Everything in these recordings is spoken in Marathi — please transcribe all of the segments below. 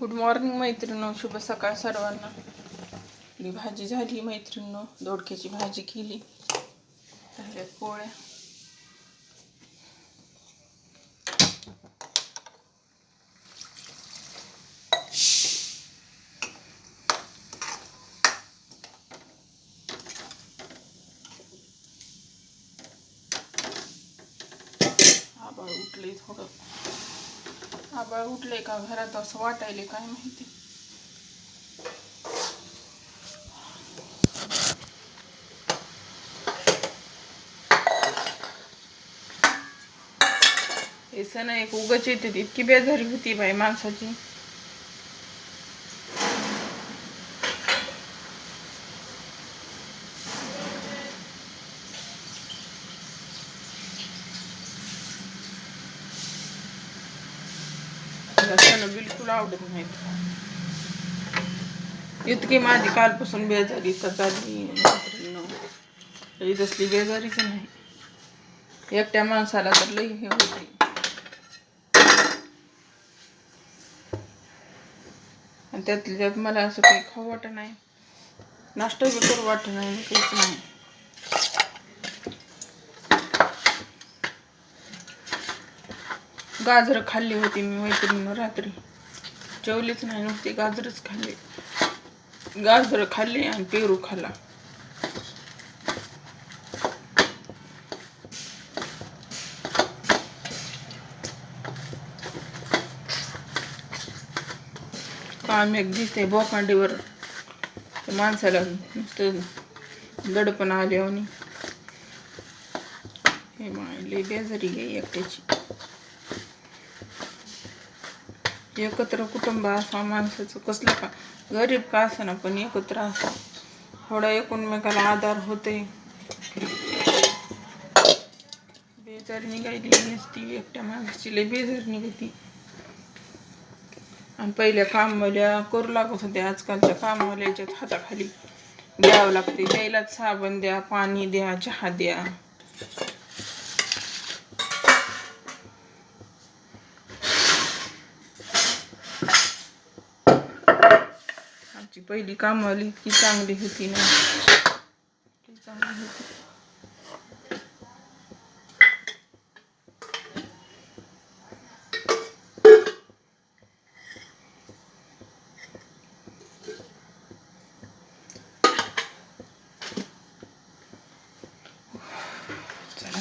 गुड मॉर्निंग मैत्रिणो शुभ सकाळ सर्वांना. आपली भाजी झाली मैत्रिणी दोडक्याची भाजी केली. झाल्या पोळ्या. आबाळ उठले थोडं. आबाळ उठले का घरात असं वाटायले काय माहिती? हे सण एक उगच येते इतकी बेजारी होती बाई माणसाची मला तुला आवडत नाहीत इतकी माझी कालपासून बेजारी तर चालली तसली बेजारीच नाही. एकट्या माणसाला तर लई हे होते. आणि त्यातल्या त्यात मला असं काही खाऊ वाटत नाही. नाश्ता बी करू वाटत नाही काहीच नाही. गाजर खाल्ली होती मी मैत्रिणीनं रात्री. जेवलीच नाही नुसती गाजरच खाल्ली. गाजर खाल्ली आणि पेरू खाल्ला. काम एक दिसते बोकांडीवर. माणसाला नुसतं दडपण आले आणि हे मायले बेजारी आहे एकट्याची. एकत्र कुटुंब असा माणसाचं कसलं का? गरीब का ना पण एकत्र असा. थोडा एकमेकाला आधार होते बेजार निघायली नसती एकट्या माणसाची लय बेजार निघायची आणि पहिल्या कामवाल्या करू लागत होत्या आजकालच्या कामवाल्याच्यात हाताखाली द्यावं लागते. द्यायलाच साबण द्या पाणी द्या चहा द्या आमची पहिली कामवाली इतकी चांगली होती ना. चांगली होती.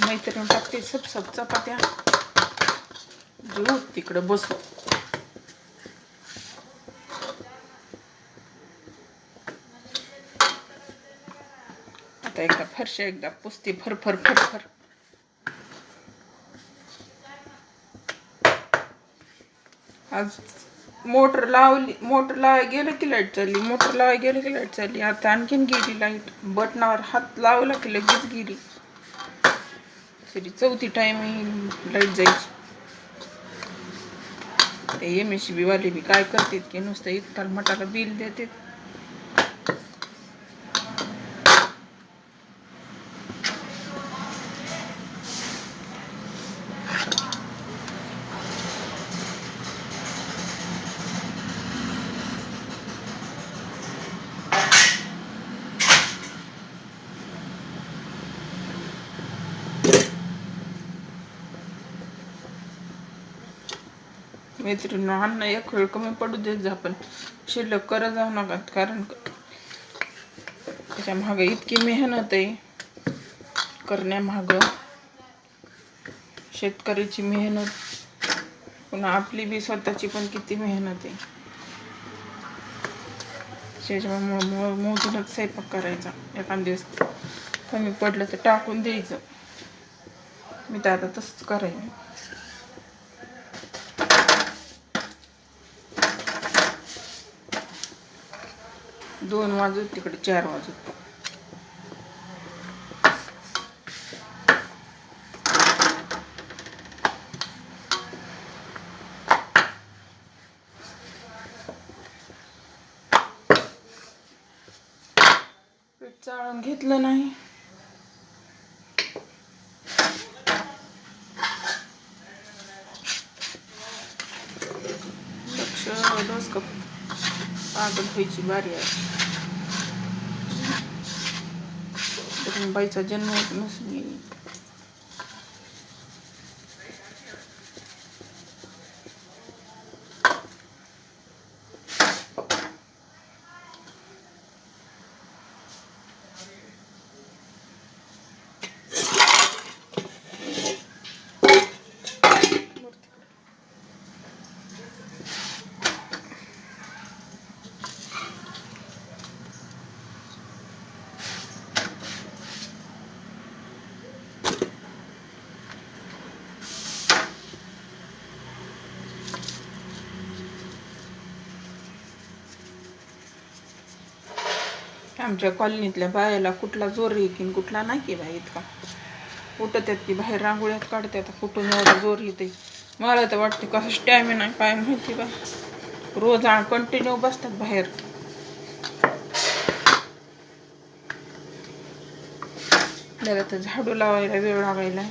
मैत्रीण टाकते सप सप चपात्या. जेऊ तिकडं बसू. आता एकदा फरशा एकदा पुसते फरफर फरफर आज मोटर लावली मोटर लावाय गेलं की लाइट चालली मोटर लावाय गेलं की लाइट चालली. आता आणखीन गेली लाइट बटनावर हात लावला की लगेच गेली. तरी चौथी टाइम लाइट जायची. ते एम एस बी वाले बी काय करतात की नुसतं इतकाल मटाला बिल देतात. मैत्रिणी अन्न एक वेळ कमी पडू देत जा पण शिल्लक करत जाऊ नका कारण त्याच्या मागं इतकी मेहनत आहे. करण्यामागं शेतकऱ्याची मेहनत पुन्हा आपली बी स्वतःची पण किती मेहनत आहे. त्याच्यामुळे मोजूनच स्वयंपाक करायचा. एखाद दिवस कमी पडलं तर टाकून द्यायचं. मी तर आता तसंच करायचं दोन वाजत तिकडे चार वाजत. पीठ चाळून घेतलं नाही. लक्ष त्यामुळे पागल व्हायची बारी आहे. तर बाईचा जन्म होत नसून आमच्या कॉलनीतल्या बायाला कुठला जोर येईन कुठला नाही की बाई इतका. उठत आहेत की बाहेर रांगोळ्यात काढतात कुठून एवढा जोर येते मला तर वाटते कसं स्टॅमिना आहे काय माहिती बा रोज कंटिन्यू बसतात बाहेर. त्याला तर झाडू लावायला वेळ लागायला.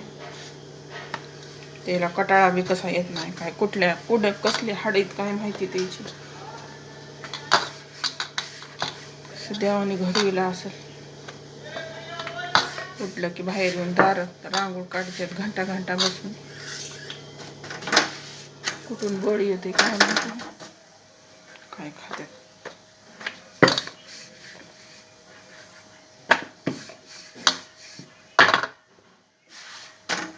त्याला कटाळा बी कसा येत नाही काय कुठल्या कुठं कसली हाडीत काय माहिती त्याची. देवाने घडविला असेल. उठलं की बाहेर येऊन दार रांगोळ काढतात घंटा घंटा बसून. कुठून बळ येते काय माहिती. काय खात्यात.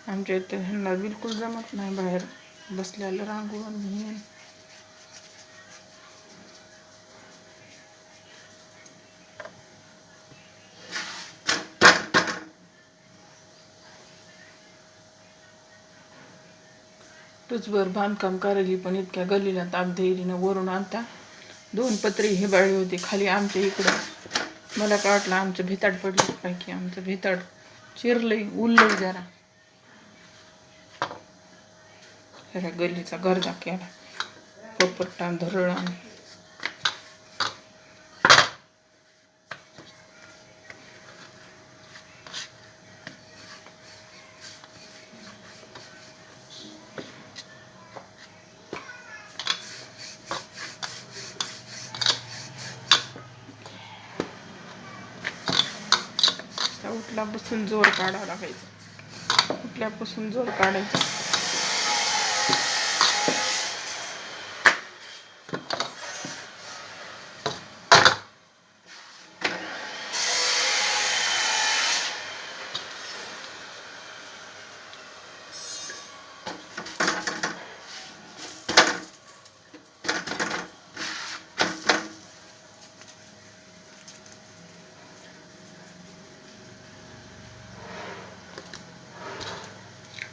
आमच्या इथे ह्यांना बिलकुल जमत नाही बाहेर. बसल्याला रांगोळ टुचभर बांधकाम करायली पण इतक्या गलीला ताप देईलीनं वरून आणता दोन पत्री हे बाळी होती खाली आमच्या इकडं. मला काय वाटलं आमचं भिताड पडलं काय आमचं भिताड चिरलंय उरलंय जरा. ह्या गल्लीचा गरजा केला. पोपट्टा धरळ कुठल्यापासून जोर काढावा लागायचा कुठल्यापासून जोर काढायचा?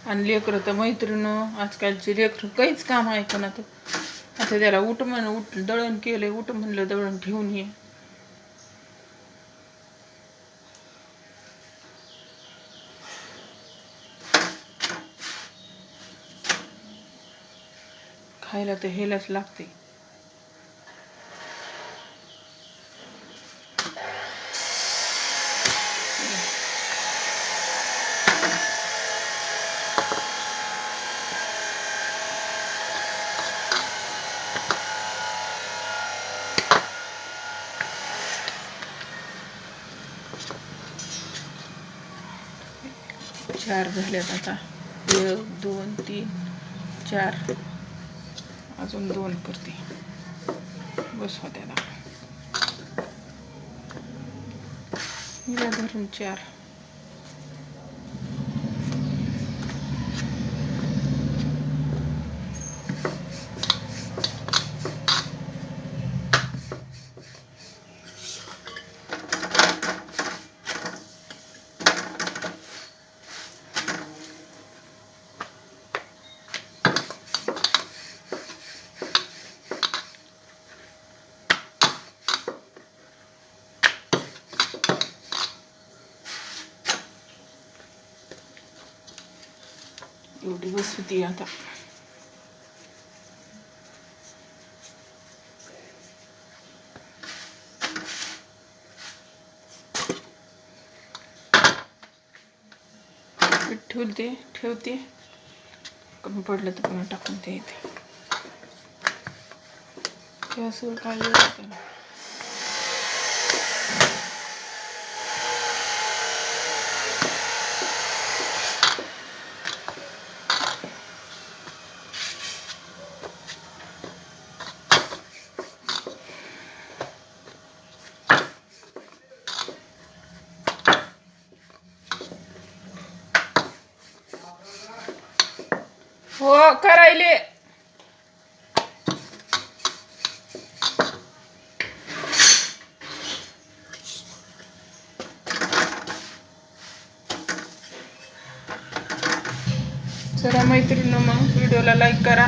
आणि लेकरं तर मैत्रीण आजकालची लेकरं काहीच काम आहे पण आता. त्याला उठ म्हण उठ दळण केलंय उठ म्हणलं दळण ठेवून ये. खायला तर हेलाच लागते चार झाल्यात आता. एक दोन तीन चार. अजून दोन करते. बस होत्या धरून चार. एवढी बस होती आता ठेवते ठेवते. कमी पडलं तर पुन्हा टाकून ते येते असं काय? हो करायले चला मैत्रिणी मग व्हिडिओला लाईक करा.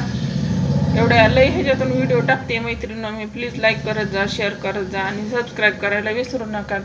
एवढ्या लई ह्याच्यातून व्हिडिओ टाकते मैत्रिणी मी. प्लीज लाईक करत जा शेअर करत जा आणि सबस्क्राईब करायला विसरू नका.